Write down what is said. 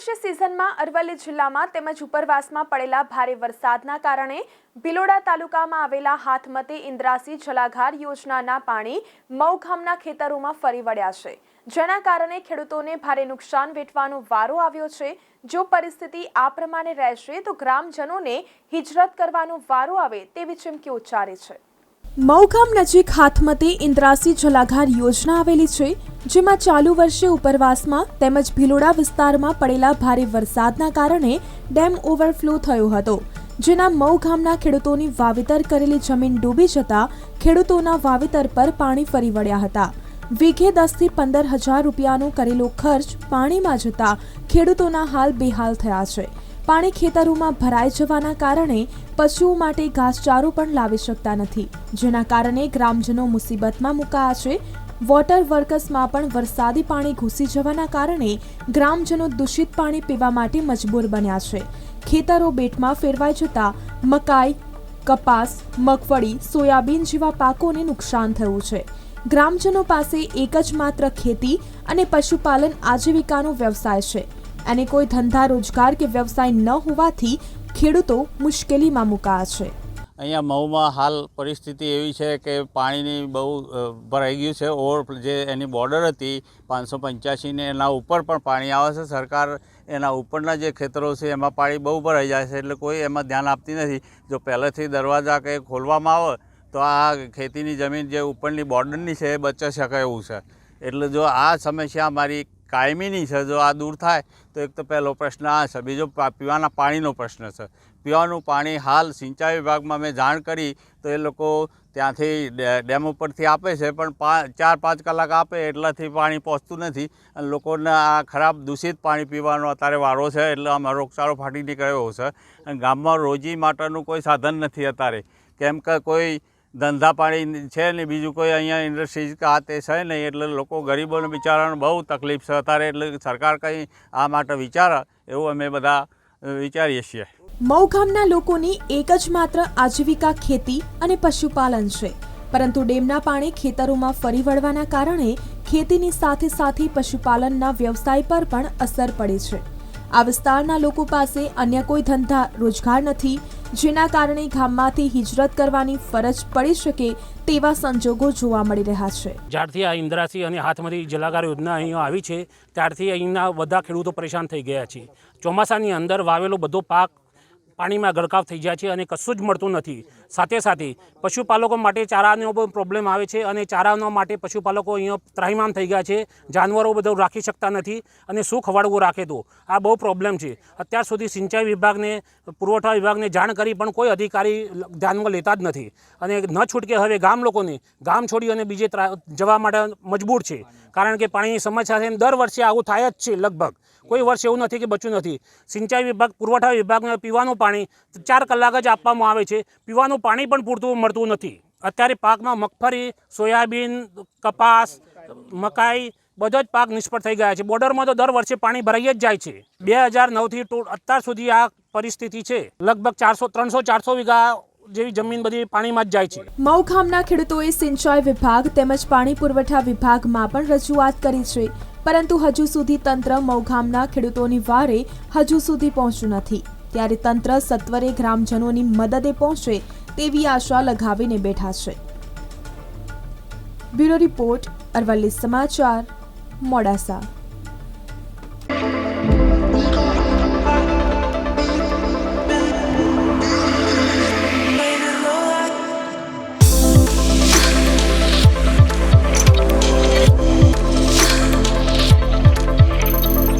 વર્ષે સિઝનમાં અરવલ્લી જિલ્લામાં તેમજ ઉપરવાસમાં પડેલા ભારે વરસાદના કારણે ભિલોડા તાલુકામાં આવેલા હાથમતી ઇન્દ્રાસી જલાધાર યોજનાના પાણી મૌખામના ખેતરોમાં ફરી વળ્યા છે. જેના કારણે ખેડૂતોને ભારે નુકસાન વેઠવાનો વારો આવ્યો છે. જો પરિસ્થિતિ આ પ્રમાણે રહેશે તો ગ્રામજનોને હિજરત કરવાનો વારો આવે તેવી ચીમકી ઉચ્ચારી છે. મઉગામ નજીક હાથમતી ઇન્દ્રાસી જલાધાર યોજના આવેલી છે, જેમાં ચાલુ વર્ષે ઉપરવાસમાં તેમજ ભિલોડા વિસ્તારમાં પડેલા ભારે વરસાદના કારણે ડેમ ઓવરફ્લો થયો હતો, જેના મઉ ગામના ખેડૂતોની વાવેતર કરેલી જમીન ડૂબી જતા ખેડૂતોના વાવેતર પર પાણી ફરી વળ્યા હતા. વીઘે દસથી પંદર હજાર રૂપિયાનો કરેલો ખર્ચ પાણીમાં જતા ખેડૂતોના હાલ બેહાલ થયા છે. પાણી ખેતરોમાં ભરાઈ જવાના કારણે પશુઓ માટે ઘાસચારો પણ લાવી શકતા નથી. જેના કારણે ગ્રામજનો મુસીબતમાં મુકાયા છે. વોટર વર્કર્સમાં પણ વરસાદી પાણી ઘૂસી જવાના કારણે ગ્રામજનો દૂષિત પાણી પીવા માટે મજબૂર બન્યા છે. ખેતરો બેટમાં ફેરવાઈ જતા મકાઈ, કપાસ, મગફળી, સોયાબીન જેવા પાકોને નુકસાન થયું છે. ગ્રામજનો પાસે એક જ માત્ર ખેતી અને પશુપાલન આજીવિકાનો વ્યવસાય છે. અને કોઈ ધંધા રોજગાર કે વ્યવસાય ન હોવાથી ખેડૂતો મુશ્કેલીમાં મુકાયા છે. અહીંયા મહુમાં હાલ પરિસ્થિતિ એવી છે કે પાણીની બહુ ભરાઈ ગયું છે. ઓવર જે એની બોર્ડર હતી, પાંચસો પંચ્યાસીને એના ઉપર પણ પાણી આવે છે. સરકાર એના ઉપરના જે ખેતરો છે, એમાં પાણી બહુ ભરાઈ જાય છે. એટલે કોઈ એમાં ધ્યાન આપતી નથી. જો પહેલેથી દરવાજા કે ખોલવામાં આવે, તો આ ખેતીની જમીન જે ઉપરની બોર્ડરની છે એ બચી શકે એવું છે. એટલે જો આ સમસ્યા મારી કાયમીની છે. જો આ દૂર થાય, તો એક તો પહેલો પ્રશ્ન આ છે. બીજો પીવાના પાણીનો પ્રશ્ન છે. પીવાનું પાણી હાલ સિંચાઈ વિભાગમાં મેં જાણ કરી, તો એ લોકો ત્યાંથી ડેમ ઉપરથી આપે છે, પણ ચાર, પાંચ કલાક આપે એટલાથી પાણી પહોંચતું નથી. અને લોકોને આ ખરાબ દૂષિત પાણી પીવાનો અત્યારે વારો છે, એટલે આમાં રોગચાળો ફાટી નીકળ્યો છે. અને ગામમાં રોજી માટેનું કોઈ સાધન નથી અત્યારે. કેમ કે કોઈ ધંધા પાણી છે નહીં, બીજું કોઈ અહીંયા ઇન્ડસ્ટ્રીઝ કે આ તે છે નહીં, એટલે લોકો ગરીબોને બિચારાને બહુ તકલીફ છે. અત્યારે એટલે સરકાર કંઈ આ માટે વિચારે, એવું અમે બધા વિચારીએ છીએ. મઉ ગામના લોકોની એક જ માત્ર આજીવિકા ખેતી અને પશુપાલન છે. પરંતુ ડેમના પાણી ખેતરોમાં ફરી વળવાના કારણે ખેતીની સાથે સાથે પશુપાલનના વ્યવસાય પર પણ અસર પડે છે. આ વિસ્તારના લોકો પાસે અન્ય કોઈ ધંધા રોજગાર નથી જેના કારણે ગામમાંથી હિજરત કરવાની ફરજ પડી શકે તેવા સંજોગો જોવા મળી રહ્યા છે. જ્યારથી આ ઇન્દ્રાસી અને હાથમાંથી જલાગાર યોજના અહીંયા આવી છે, ત્યારથી અહીંના બધા ખેડૂતો પરેશાન થઈ ગયા છે. ચોમાસાની અંદર વાવેલો બધો પાક પાણીમાં ગરકાવ થઈ જાય છે અને કશું જ મળતું નથી. સાથે સાથે પશુપાલકો માટે ચારાનો પણ પ્રોબ્લેમ આવે છે અને ચારાનો માટે પશુપાલકો અહીંયા ત્રાહીમામ થઈ ગયા છે. જાનવરો બધું રાખી શકતા નથી અને શું ખવાડવું રાખે તો? આ બહુ પ્રોબ્લેમ છે. અત્યાર સુધી સિંચાઈ વિભાગને, પુરવઠા વિભાગને જાણ કરી પણ કોઈ અધિકારી ધ્યાનમાં લેતા જ નથી. અને ન છૂટકે હવે ગામ લોકોને, ગામ છોડી અને બીજે જવા માટે મજબૂર છે. કારણ કે પાણીની સમસ્યા છે દર વર્ષે આવું થાય જ છે લગભગ. કોઈ વર્ષ એવું નથી કે બચ્યું નથી. સિંચાઈ વિભાગ, પુરવઠા વિભાગને પીવાનું પાણી ચાર કલાક જ આપવામાં આવે છે. પીવાનું પાણી પણ પૂરતું મળતું નથી. અત્યારે પાકમાં મગફળી, સોયાબીન, કપાસ, મકાઈ બધો જ પાક નિષ્ફળ થઈ ગયા છે. બોર્ડરમાં તો દર વર્ષે પાણી ભરાઈ જ જાય છે. બે હજાર નવથી અત્યાર સુધી આ પરિસ્થિતિ છે. લગભગ ચારસો, ત્રણસો, ચારસો વીઘા જેવી જમીન બધી પાણીમાં જ જાય છે. મઉ ખેડૂતોએ સિંચાઈ વિભાગ તેમજ પાણી પુરવઠા વિભાગમાં પણ રજૂઆત કરી છે. પરંતુ હજુ સુધી તંત્ર મઉ ખેડૂતોની વારે હજુ સુધી પહોંચ્યું નથી. ત્યારે તંત્ર સત્વરે ગ્રામજનોની મદદે પહોંચે તેવી આશા લગાવીને બેઠા છે. બ્યુરો રિપોર્ટ અરવલ્લી સમાચાર મોડાસા.